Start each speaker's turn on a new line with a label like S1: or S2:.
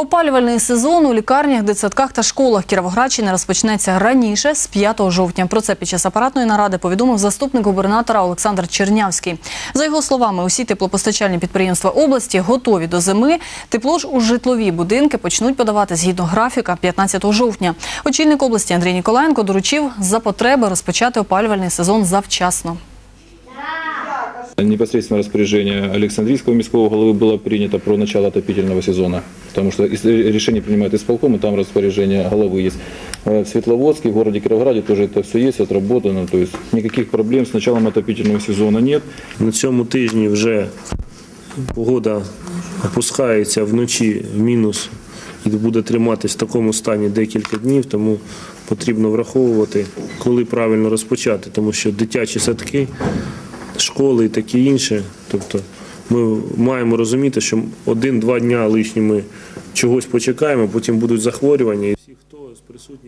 S1: Опалювальний сезон у лікарнях, дитсадках та школах Кіровоградщини розпочнеться раніше з 5 жовтня. Про це під час апаратної наради повідомив заступник губернатора Олександр Чернявський. За його словами, усі теплопостачальні підприємства області готові до зими. Тепло ж у житлові будинки почнуть подавати згідно графіка 15 жовтня. Очільник області Андрій Ніколаєнко доручив за потреби розпочати опалювальний сезон завчасно.
S2: Непосредственно распоряжение Александрийского міського головы было принято про начало отопительного сезона, потому что ис- решение принимает исполком, и там распоряжение головы есть. Э, В Светловодске, в городе Кировграде тоже это все есть, отработано, то есть никаких проблем с началом отопительного сезона нет.
S3: На цьому тижні вже погода опускається вночі в мінус і буде триматись в такому стані декілька днів, тому потрібно враховувати, коли правильно розпочати, тому що дитячі садки, школи і таке інше. Тобто ми маємо розуміти, що один-два дня лишні ми чогось почекаємо, потім будуть захворювання, і всі, хто з присутніх.